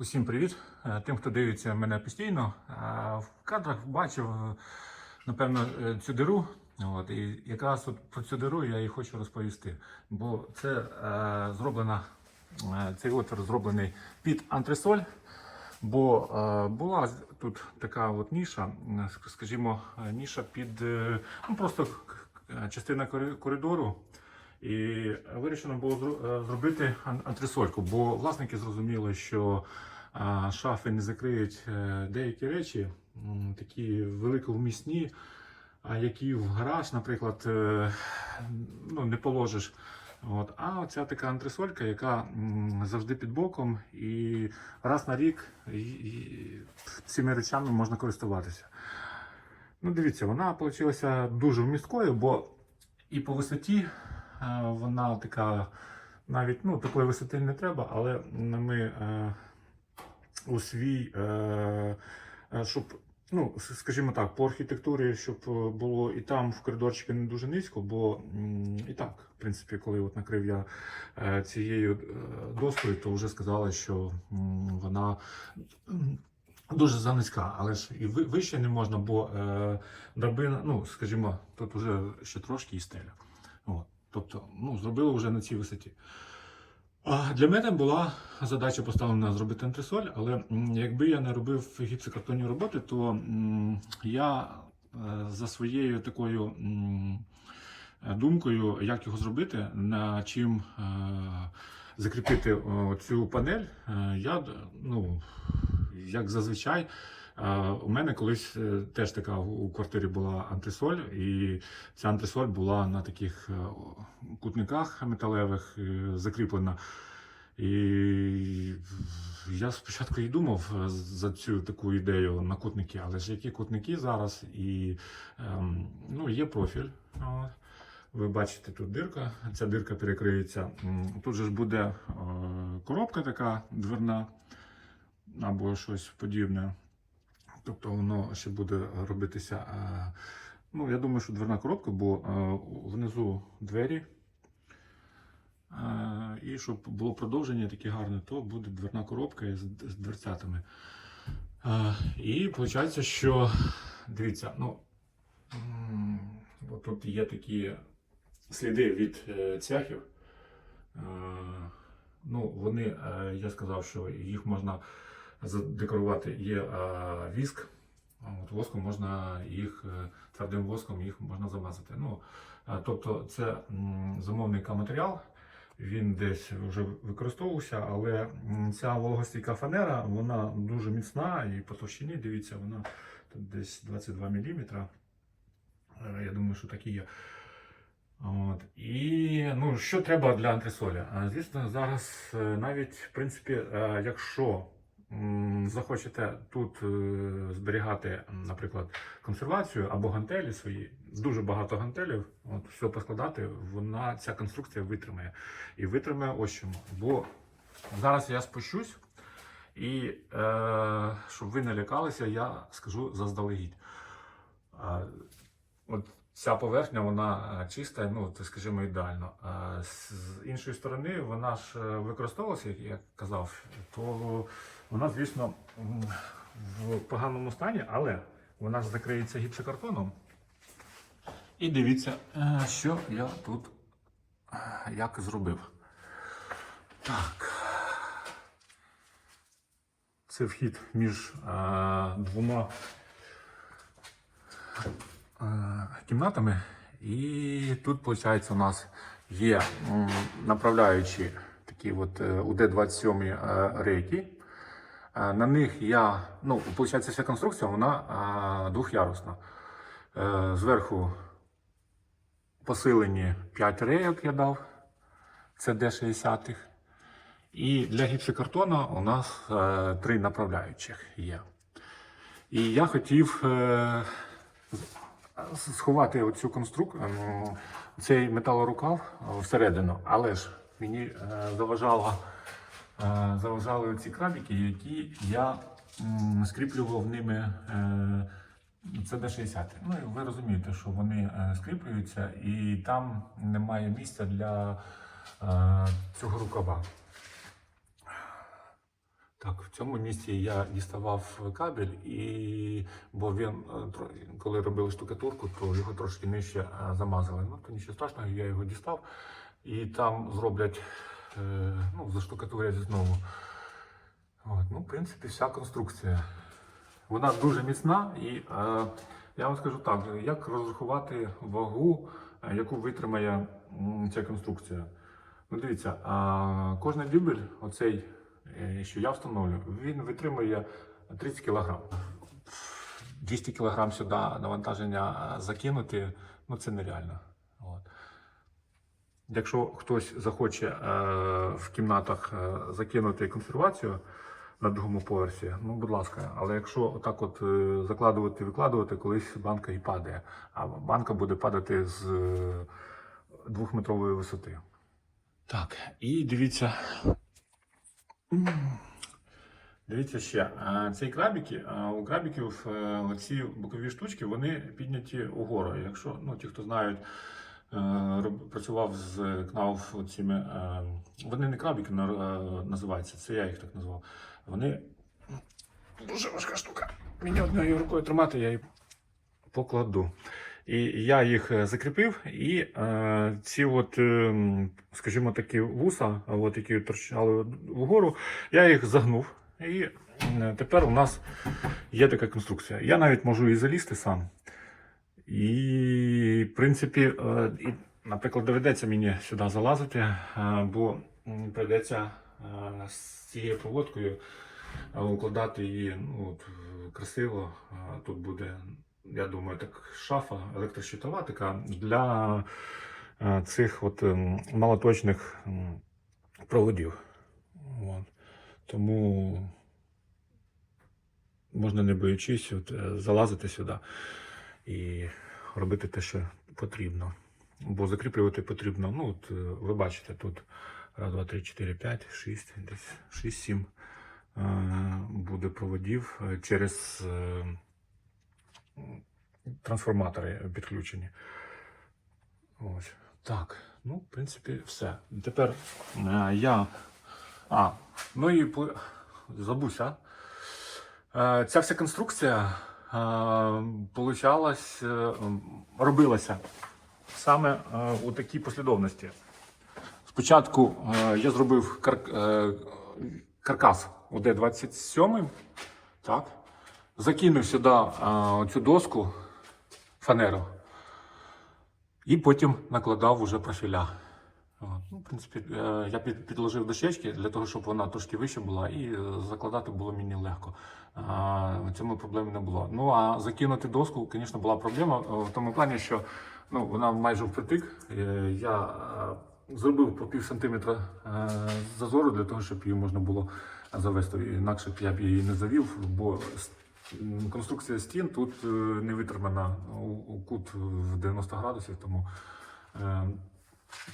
Усім привіт! Е, Тим, хто дивиться мене постійно, е, в кадрах бачив, е, напевно, цю диру. От, і якраз от про цю диру я і хочу розповісти. Бо це е, зроблена, цей отвір зроблений під антресоль. Бо е, була тут така от ніша, скажімо, ніша під ну, просто частина кори- коридору. І вирішено було е, зробити антресольку, бо власники зрозуміли, що шафи не закриють е, деякі речі, такі великовмісні, які в гараж, наприклад, е, ну, не положиш. От. А оця така антресолька, яка завжди під боком, і раз на рік цими речами можна користуватися. Ну, дивіться, вона вийшла дуже вмісткою, бо і по висоті вона така, навіть ну, такої висоти не треба, але ми е, у свій, е, е, щоб, ну, скажімо так, по архітектурі, щоб е, було і там в коридорчики не дуже низько, бо і так, в принципі, коли от накрив я е, цією е, доскою, то вже сказали, що вона. Дуже занизька, але ж і вище не можна, бо е, драбина, ну скажімо, тут вже ще трошки і стеля. От. Тобто, ну, зробили вже на цій висоті. А для мене була задача поставлена зробити антресоль, але якби я не робив гіпсокартонні роботи, то я е, за своєю такою думкою, як його зробити, на чим е, закріпити цю панель, е, я ну, як зазвичай. У мене колись е, теж така у квартирі була антресоль, і ця антресоль була на таких е, кутниках металевих е, закріплена. І я спочатку і думав за цю таку ідею на кутники, але ж які кутники зараз, і ем, ну, є профіль. Ви бачите, тут дирка, ця дирка перекриється. Тут же ж буде коробка така дверна або щось подібне. Тобто воно ще буде робитися. е, Ну, я думаю, що дверна коробка, бо е, внизу двері. Е, І щоб було продовження таке гарне, то буде дверна коробка з дверцятами. І виходить, що дивіться, ну тут є такі сліди від цвяхів. Е, Ну, вони, я сказав, що їх можна задекорувати. Є е, віск, от воском можна їх, е, твердим воском їх можна замазати. Ну, е, тобто це м, замовний матеріал, він десь вже використовувався, але ця вологостійка фанера, вона дуже міцна і по товщині, дивіться, вона тут десь 22 мм. Я думаю, що так і є. От. І ну, що треба для антресолі? Звісно, зараз е, навіть, в принципі, е, якщо захочете тут е, зберігати, наприклад, консервацію або гантелі свої, дуже багато гантелів, от все поскладати, вона ця конструкція витримає. І витримає ось чому. Бо зараз я спущусь, і е, щоб ви не лякалися, я скажу заздалегідь. От ця поверхня, вона е, чиста, ну, скажімо, ідеально. З з іншої сторони, вона ж е, використовувалася, як я казав, то вона, звісно, в поганому стані, але вона ж закриється гіпсокартоном. І дивіться, е, що я тут е, як зробив. Так. Це вхід між е, двома е, кімнатами. І тут, виходить, у нас є направляючі такі от е, УД-27 е, рейки. Е, На них я, ну, виходить, вся конструкція, вона е, двохярусна. Е, Зверху посилені 5 рейок я дав, це Д-60. І для гіпсокартона у нас е, три направляючих є. І я хотів е, сховати оцю конструкцію, цей металорукав е, всередину, але ж мені е, заважало, е, заважали ці крабики, які я скріплював ними. Е, це Д-60. Ну і ви розумієте, що вони е, скріплюються, і там немає місця для е, цього рукава. Так, в цьому місці я діставав кабель, і бо він, е, коли робили штукатурку, то його трошки нижче е, замазали. Ну, то нічого страшного, я його дістав, і там зроблять, е, ну, заштукатурять знову. От, ну, в принципі, вся конструкція. Вона дуже міцна, і е, я вам скажу так: як розрахувати вагу, е, яку витримає ця конструкція. Ну, дивіться, а, кожний дюбель, оцей, е, що я встановлю, він витримує 30 кг. 200 кг сюди навантаження е, закинути, ну це нереально. От. Якщо хтось захоче е, в кімнатах е, закинути консервацію на другому поверсі, ну будь ласка, але якщо отак от е, закладувати, викладувати, колись банка і падає, а банка буде падати з е, двохметрової висоти. Так, і дивіться. Дивіться ще, цей крабіки, у крабіків е, оці бокові штучки, вони підняті угору. Якщо ну, ті, хто знають, е, працював з КНАУФ цими, е, вони не крабіки називаються, це я їх так назвав. Вони дуже важка штука. Мені однією рукою тримати, я її покладу. І я їх е, закріпив, і е, ці, от, е, скажімо, такі вуса, от, які торчали вгору, я їх загнув. І е, тепер у нас є така конструкція. Я навіть можу і залізти сам. І, в принципі, е, і, наприклад, доведеться мені сюди залазити, е, бо прийдеться е, з цією проводкою е, укладати її ну, от, красиво. Тут буде, я думаю, так шафа електрощитова така для е, цих от ем, малоточних проводів. От. Тому можна не боючись от, е, залазити сюди і робити те, що потрібно. Бо закріплювати потрібно, ну, от, е, ви бачите, тут раз, два, три, чотири, п'ять, шість, десь шість, сім е, буде проводів через трансформатори підключені. Ось. Так, ну, в принципі, все. Тепер е, я. А, ну і забуся. Е, Ця вся конструкція е, получалась, е, робилася саме е, у такій послідовності. Спочатку е, я зробив кар... е, каркас ОД-27, так? Закинув сюди цю доску фанеру і потім накладав уже профіля. Ну, в принципі, е, я підложив дощечки для того, щоб вона трошки вище була, і е, закладати було мені легко. Цьому проблеми не було. Ну а закинути доску, звісно, була проблема е, в тому плані, що ну, вона майже впритик. Я зробив по пів сантиметра зазору для того, щоб її можна було завести. Інакше б я б її не завів, бо конструкція стін тут е, не витримана кут в 90 градусів, тому. е,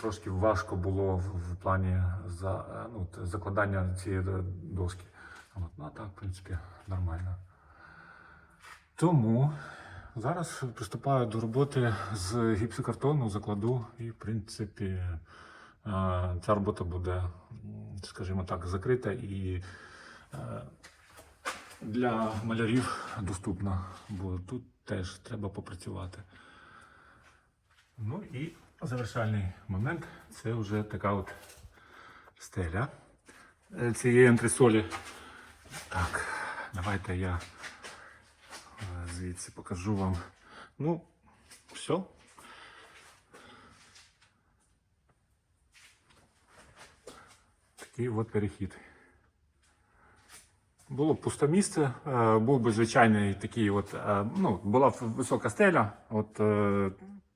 Трошки важко було в, плані за, е, ну, закладання цієї доски. От, ну, а так, в принципі, нормально. Тому зараз приступаю до роботи з гіпсокартону, закладу, і, в принципі, ця робота буде, скажімо так, закрита і для малярів доступна, бо тут теж треба попрацювати. Ну і завершальний момент це вже така от стеля е, цієї антресолі. Так, давайте я е, звідси покажу вам. Ну, все. Такий от перехід. Було пусте місце, е, був би звичайний такий, от, е, ну, була б висока стеля, от е,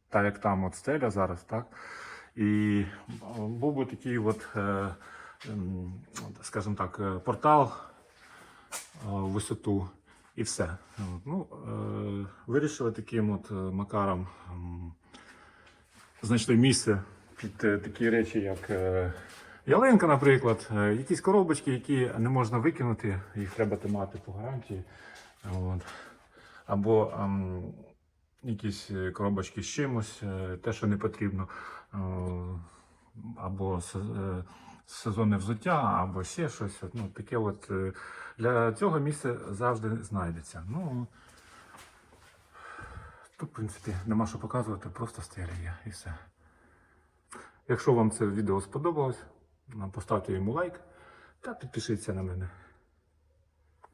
так як там от стеля зараз, так? І був би такий, от, ем, скажімо так, портал в висоту і все. Ну, вирішили таким от макаром ем, знайшли місце під такі речі, як ялинка, наприклад, е, якісь коробочки, які не можна викинути, їх треба тримати по гарантії. От. Або ем, якісь е, коробочки з чимось, е, те, що не потрібно. Або сезонне взуття або ще щось. Ну, таке от, для цього місце завжди знайдеться. Ну, тут, в принципі, нема що показувати, просто стеля є і все. Якщо вам це відео сподобалось, поставте йому лайк та підпишіться на мене.